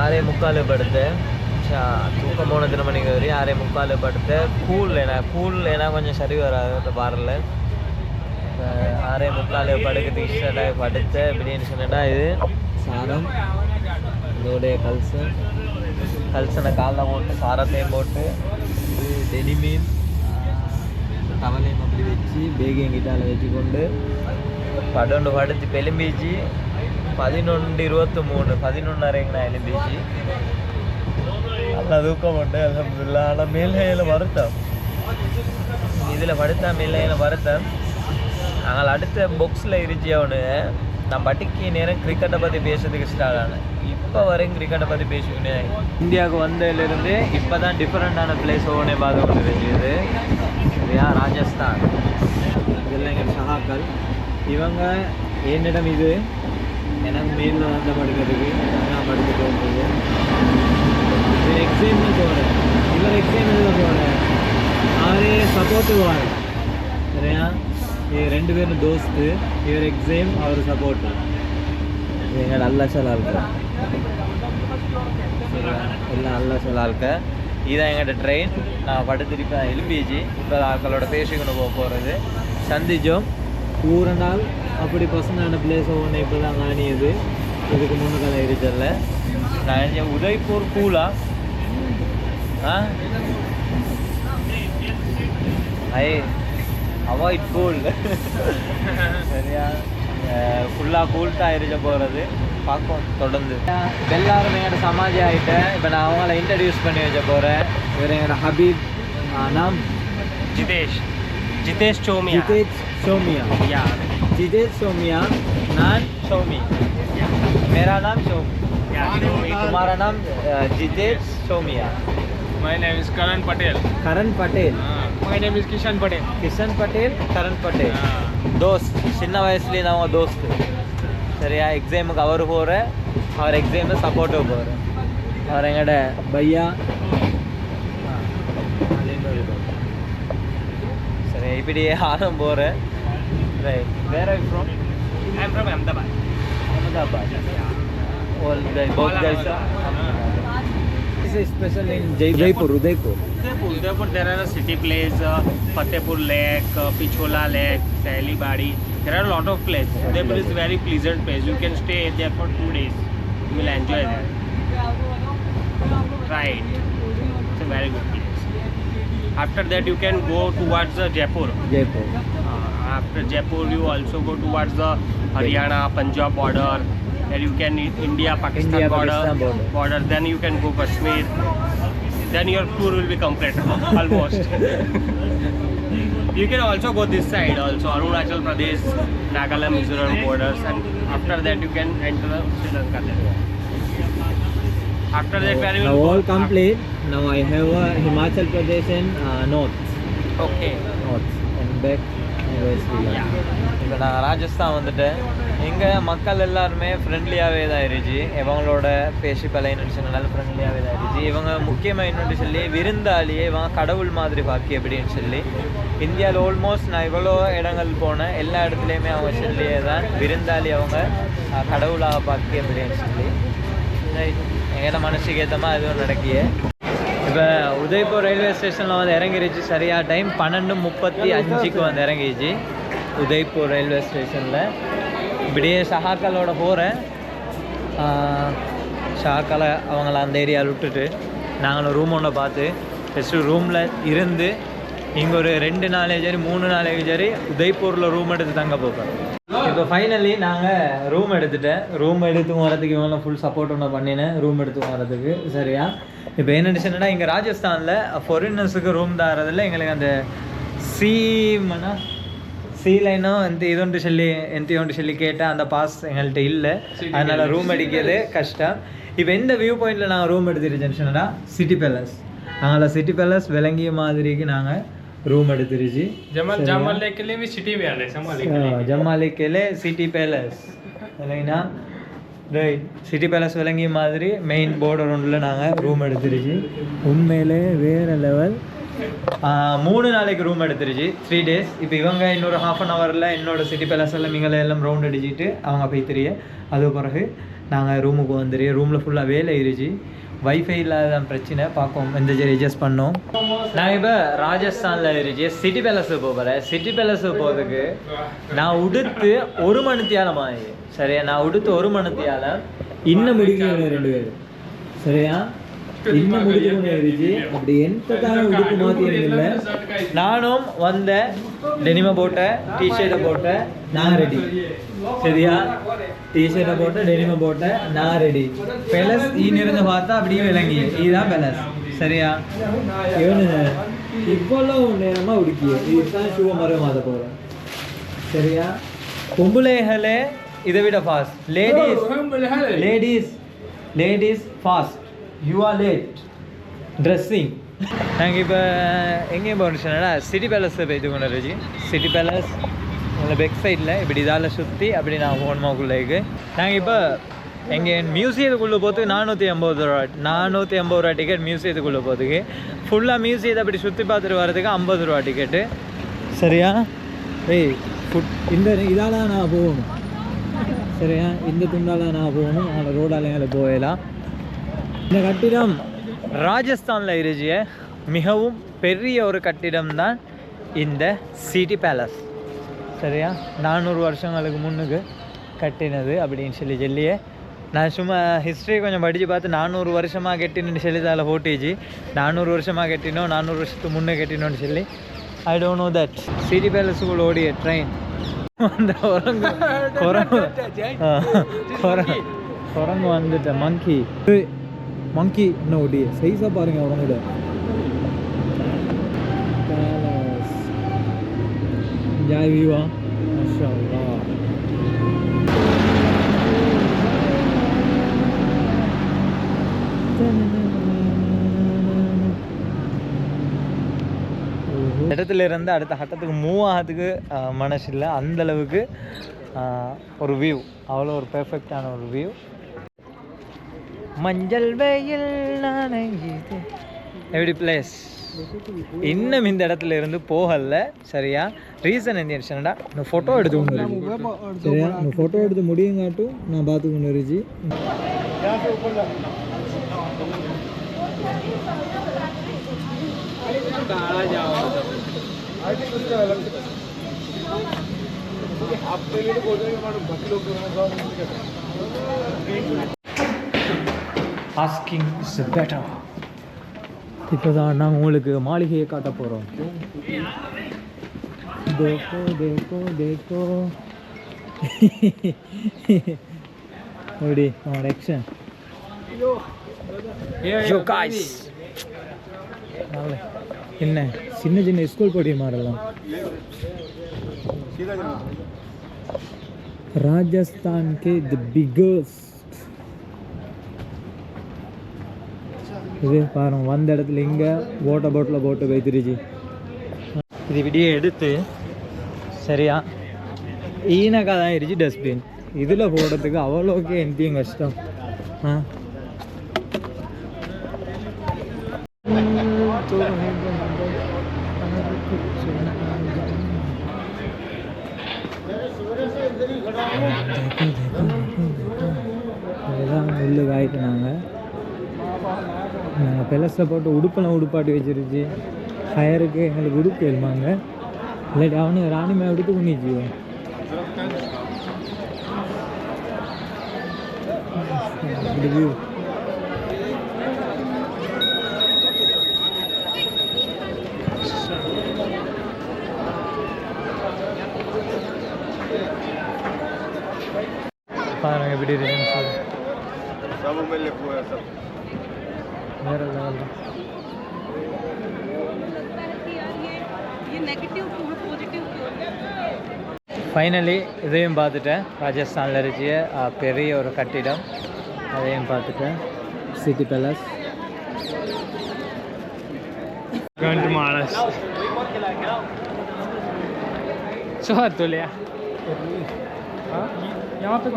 ஆறே முக்கால் படுத்தேன் சா தூக்கம் போன எத்தனை மணிக்கு வரையும் ஆறே முக்கால் படுத்தேன் கூல் ஏன்னா கூல் ஏன்னா கொஞ்சம் சரி வராது பாரில் ஆறே முக்கால் படுக்கிறதுக்கு இஷ்டடாக படுத்த இப்படின்னு சொன்னடா இது? சாரம் இதோடைய கல்சன் கல்சனை காலில் போட்டு சாரத்தையும் போட்டு. இது டெனிமீன் கவலையும் அப்படி வச்சு பேகிங் கிட்டால வச்சுக்கொண்டு. படொண்டு படுத்து பெலும்பிச்சு. பதினொன்று இருபத்தி மூணு பதினொன்றரைக்கு நான் எலும்பிச்சு நல்லா தூக்கம் உண்டு அலமதுல்லா ஆனால் மேல்நிலையில் வருத்தம். இதில் படுத்தா மேல்நிலையில் வருத்தம். நாங்கள் அடுத்த புக்ஸில் இருந்துச்சு அவனு நான் பட்டிக்கு நேரம் கிரிக்கெட்டை பற்றி பேசுறதுக்கு ஸ்டார்ட் ஆனேன். இப்போ வரையும் கிரிக்கெட்டை பற்றி பேசிக்கினேன் இந்தியாவுக்கு வந்ததுலேருந்து இப்போ தான் டிஃப்ரெண்ட்டான பிளேஸ் ஒவ்வொன்றே பார்க்க கொண்டு இருந்துச்சு இல்லையா ராஜஸ்தான். இதெல்லாம் எங்கள் சகாக்கள் இவங்க என்னிடம் இது எனக்கு மேலில் வந்த படுக்கிறதுக்கு. நான் படுத்துட்டு வந்தது. இவர் எக்ஸாம்னு போகிறேன் இவர் எக்ஸாம் எழுத போகிறேன் அவரே சப்போர்ட்டுவார் சரியா? இது ரெண்டு பேரும் தோஸ்து. இவர் எக்ஸாம் அவர் சப்போர்ட்டு எங்கள் நல்ல சொல்ல இருக்கு சரியா? எல்லாம் நல்ல சொல்ல இருக்கு இதான் எங்கள்கிட்ட ட்ரெயின் நான் படுத்திருப்பேன் எலும்பிச்சு இப்போ ஆக்களோட பேசிக்கொண்டு போக போகிறது சந்திச்சோம் ஊரனால் அப்படி பசங்களான பிளேஸ் ஒன்று இப்போ தான் காணியது இதுக்கு முன்னுக்கதை இருச்சல்ல நான் உதய்பூர் கூலா. ஆ? அயே அவாய்ட் கூல் சரியா? ஃபுல்லாக கூல்ட்டாக இருக்க போகிறது பார்ப்போம் தொடர்ந்து. எல்லாருமே எங்களோட சமாஜி ஆகிட்டேன் இப்போ நான் அவங்கள இன்ட்ரடியூஸ் பண்ணி வைக்க போகிறேன் இவர் எங்களோட ஹபீப் நாம் ஜிதேஷ். जितेश चोमिया जितेश चोमिया या जितेश चोमिया नान चोमी मेरा नाम चोमी तुम्हारा नाम Jitesh चोमिया my name is Karan Patel Karan Patel my name is Kishan Patel Kishan Patel Karan Patel ದೋಸ್ತ್ ಚಿನ್ನ ವಯಸ್ಸಲ್ಲಿ ನಾವು ದೋಸ್ತ್ ಸರಿ ಆ ಎಕ್ಸಾಮ್ಗೆ ಅವರು ಹೋರೆ ಅವ್ರ ಎಕ್ಸಾಮ್ ಸಪೋರ್ಟ್ ಹೋಗೋರು ಅವ್ರ ಹೆಂಗಡೆ ಭಯ್ಯ இப்படி ஆரம் போகிறேன் right where I from I am from Ahmedabad Ahmedabad all the both guys This is special in Jaipur, Udaipur. Udaipur, Udaipur there are city places, uh, Fatehpur Lake, uh, Pichola Lake, Saheli Badi. There are a lot of places. Udaipur is very pleasant place. You can stay there for two days. You will enjoy there. Try it. It's a very good place. After that, you can go towards uh, Jaipur. Jaipur. Uh, after Jaipur, you also go towards the Haryana, Punjab border. There you can India Pakistan India, border, Pakistan border. Then you can go Kashmir. Then your tour will be complete almost. you can also go this side also Arunachal Pradesh, Nagaland, Mizoram borders, and after that you can enter the Sri Lanka. Then. After that, where you now will all go- complete. Now I have uh, Himachal Pradesh and uh, North. Okay. North and back. இப்போ நான் ராஜஸ்தான் வந்துட்டேன் இங்கே மக்கள் எல்லாருமே ஃப்ரெண்ட்லியாகவே தான் இருந்துச்சு இவங்களோட பேசி பழையன்னு சொன்னாலும் ஃப்ரெண்ட்லியாகவே தான் இருந்துச்சு இவங்க முக்கியமாக இன்னொன்று சொல்லி விருந்தாளியே இவங்க கடவுள் மாதிரி பாக்கி அப்படின்னு சொல்லி இந்தியாவில் ஆல்மோஸ்ட் நான் இவ்வளோ இடங்கள் போனேன் எல்லா இடத்துலையுமே அவங்க சொல்லியே தான் விருந்தாளி அவங்க கடவுளாக பாக்கி அப்படின்னு சொல்லி எங்களோட மனசுக்கு ஏற்ற மாதிரி அதுவும் நடக்கிய. இப்போ உதய்பூர் ரயில்வே ஸ்டேஷனில் வந்து இறங்கிருச்சு. சரியாக டைம் பன்னெண்டு முப்பத்தி அஞ்சுக்கு வந்து இறங்கிச்சு உதய்பூர் ரயில்வே ஸ்டேஷனில் இப்படியே சஹாக்களோட போகிறேன் ஷாக்கால அவங்கள அந்த ஏரியாவில் விட்டுட்டு நாங்களும் ரூம் ஒன்று பார்த்து ஃபஸ்ட்டு ரூமில் இருந்து இங்கே ஒரு ரெண்டு நாளே சரி மூணு நாளைக்கு சரி உதய்பூரில் ரூம் எடுத்து தங்க போகிறோம் இப்போ ஃபைனலி நாங்கள் ரூம் எடுத்துட்டேன். ரூம் எடுத்து வரதுக்கு இவங்க ஃபுல் சப்போர்ட் ஒன்று பண்ணினேன். ரூம் எடுத்து வரதுக்கு சரியா? இப்போ என்ன சொன்னா இங்கே ராஜஸ்தானில் ஃபாரினர்ஸுக்கு ரூம் தரதில் எங்களுக்கு அந்த சீமனா சீ லைனும் இந்த இதொன்று சொல்லி எந்த ஒன்று சொல்லி கேட்டால் அந்த பாஸ் எங்கள்கிட்ட இல்லை. அதனால் ரூம் அடிக்கிறது கஷ்டம். இப்போ எந்த வியூ பாயிண்டில் நாங்கள் ரூம் எடுத்துருச்சேன்னு சொன்னா சிட்டி பேலஸ் நாங்கள் சிட்டி பேலஸ் விளங்கிய மாதிரிக்கு நாங்கள் ரூம் எடுத்துருச்சு Jamal சரியா? Jamal Lake के लिए भी सिटी में आने Jamal Lake के लिए. ஜமாலிக்கேலே சிட்டி பேலஸ் இல்லைங்களா ரைட் சிட்டி பேலஸ் விளங்கிய மாதிரி மெயின் போர்டு ஒன்றில் நாங்கள் ரூம் எடுத்துருச்சு உண்மையிலே வேறு லெவல் மூணு நாளைக்கு ரூம் எடுத்துருச்சு த்ரீ டேஸ் இப்போ இவங்க இன்னொரு ஹாஃப் அன் ஹவரில் என்னோட சிட்டி பேலஸ் எல்லாம் இங்கே எல்லாம் ரவுண்ட் அடிச்சுட்டு அவங்க போய் தெரிய அது பிறகு நாங்கள் ரூமுக்கு வந்துரு ரூமில் ஃபுல்லாக வேலை இருந்துச்சு வைஃபை இல்லாத பிரச்சனை. பார்ப்போம். இந்த சரி அட்ஜஸ்ட் பண்ணோம். நான் இப்போ ராஜஸ்தானில் இருக்கு சிட்டி பேலஸுக்கு போகிறேன் சிட்டி பேலஸுக்கு போகிறதுக்கு நான் உடுத்து ஒரு மணித்தியாலம் ஆகி சரியா? நான் உடுத்து ஒரு மணித்தியாலம் இன்னும் முடிக்கணும் ரெண்டு பேர் சரியா? இன்னும் இருந்துச்சு அப்படி எந்த தான் உடுப்பு மாற்றியது இல்லை. நானும் வந்த டெனிமை போட்டேன் டிஷர்ட்டை போட்டேன் நான் ரெடி சரியா? டிஷர்ட்டை போட்டேன் டெனிமை போட்டேன் நான் ரெடி பெலஸ் ஈனிருந்து பார்த்தா அப்படியே விளங்கி இதுதான் பெலஸ் சரியா? இவனு இவ்வளவு நேரமாக உடுக்கிய. இதுதான் ஷூவை மறு மாத போகிறேன் சரியா? பொம்பளைகளே இதை விட fast ladies ladies ladies fast you are late dressing நாங்கள் இப்போ எங்கேயும் போகிறோம்னா சிட்டி பேலஸ் போயிட்டு கொண்டு இருந்துச்சு சிட்டி பேலஸ் உங்களை பெக் சைடில் இப்படி இதால் சுற்றி அப்படி நான் போகணுமாக்குள்ளேக்கு நாங்கள் இப்போ எங்கள் மியூசியத்துக்குள்ளே போகிறதுக்கு நானூற்றி ஐம்பது ரூபா நானூற்றி ஐம்பது ரூபா டிக்கெட் மியூசியத்துக்குள்ளே போகிறதுக்கு ஃபுல்லாக மியூசியத்தை அப்படி சுற்றி பார்த்துட்டு வரதுக்கு ஐம்பது ரூபா டிக்கெட்டு சரியா ஏய் ஃபுட் இந்த இதால் நான் போகணும் சரியா இந்த துண்டால நான் போகணும் அந்த ரோடால மேலே போகலாம் இந்த கட்டிடம் ராஜஸ்தானில் இருந்துச்சு மிகவும் பெரிய ஒரு கட்டிடம் தான் இந்த சிட்டி பேலஸ் சரியா? நானூறு வருஷங்களுக்கு முன்னுக்கு கட்டினது அப்படின்னு சொல்லி சொல்லியே. நான் சும்மா ஹிஸ்ட்ரி கொஞ்சம் படித்து பார்த்து நானூறு வருஷமாக கட்டினு சொல்லி அதில் போட்டிச்சு. நானூறு வருஷமாக கட்டினோம் நானூறு வருஷத்துக்கு முன்னே கட்டினோன்னு சொல்லி. I don't know that city பேலஸுக்குள்ள ஓடிய ட்ரெயின் அந்த குரங்கு குரங்கு. குரங்கு வந்துட்ட மங்கி மங்கி என்ன ஓடிய சைஸாக பாருங்க உரங்கோட ஜாய் வியூவா மாஷா. இடத்துல இருந்து அடுத்த கட்டத்துக்கு மூவ் ஆகிறதுக்கு மனசு இல்லை அந்த அளவுக்கு ஆஹ், ஒரு வியூ அவ்வளோ ஒரு பெர்ஃபெக்டான ஒரு வியூ மஞ்சள் வெயில் நனையுது. எவ்ரி பிளேஸ் இன்னும் இந்த இடத்துல இருந்து போகல. சரியா? ரீசன் என்ன விஷயம்டா நான் ஃபோட்டோ எடுத்து கொண்டு சரியா? நான் ஃபோட்டோ எடுத்து முடியுங்காட்டும் நான் பார்த்து கொண்டு இருந்துச்சு ஆஸ்கிங் இஸ் பெட்டர் இப்போ தான் நாங்கள் உங்களுக்கு மாளிகையை காட்ட போகிறோம் தேக்கோ தேக்கோ தேக்கோ எப்படி அவனோட ஆக்ஷன் யோ காய்ஸ் என்ன சின்ன சின்ன ஸ்கூல் போட்டி மாறலாம் ராஜஸ்தான் கே தி பிகஸ்ட் இது பாருங்க வந்த இடத்துல இங்கே போட்டை போட்டில் போட்டு வைத்திருச்சு. இது விடிய எடுத்து சரியா ஈனக்கா தான் இருச்சு டஸ்ட்பின் இதில் போடுறதுக்கு அவ்வளோக்கே எந்தியும் கஷ்டம். ஆ? இதுதான் முள்ளு காய்ட்டு நாங்கள் நாங்கள் பெலஸில் போட்டு உடுப்பெல்லாம் உடுப்பாட்டி வச்சிருச்சு. ஹயருக்கு எங்களுக்கு உடுப்பு எழுமாங்க இல்லாட்டி அவனுக்கு ராணிமே உடுத்து பண்ணிச்சு இப்படி பாருங்க எப்படி இருக்குன்னு சொல்லி. வேறு லெவல் ஃபைனலி இதையும் பார்த்துட்டேன். ராஜஸ்தானில் இருக்கிற பெரிய ஒரு கட்டிடம். அதையும் பார்த்துட்டேன். சிட்டி பேலஸ் மானஸ் சோ இல்லையா यहाँ पे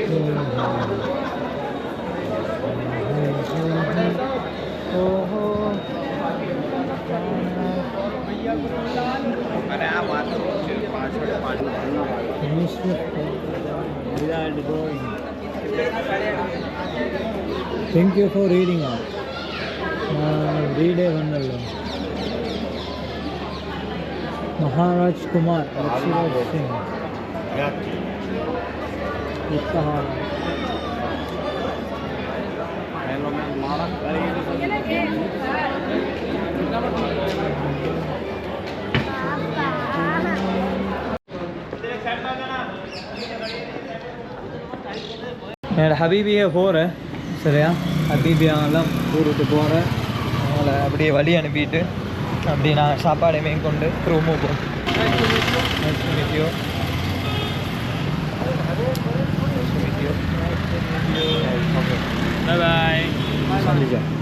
Thank you. Thank you for reading ರೀಡೇ ಬಂದಲ್ಲ ಮಹಾರಾಜ್ ಕುಮಾರ್ ಋಷಿರಾಜ್ ಸಿಂಗ್ ಉತ್ತಹಾರ என்னோட ஹபீபியை போகிறேன் சரியா? ஹபீபியாலாம் ஊருக்கு போகிறேன் அவங்கள அப்படியே வழி அனுப்பிட்டு அப்படி நான் சாப்பாடு மேற்கொண்டு ரூமுக்கு போகிறோம் Nice to meet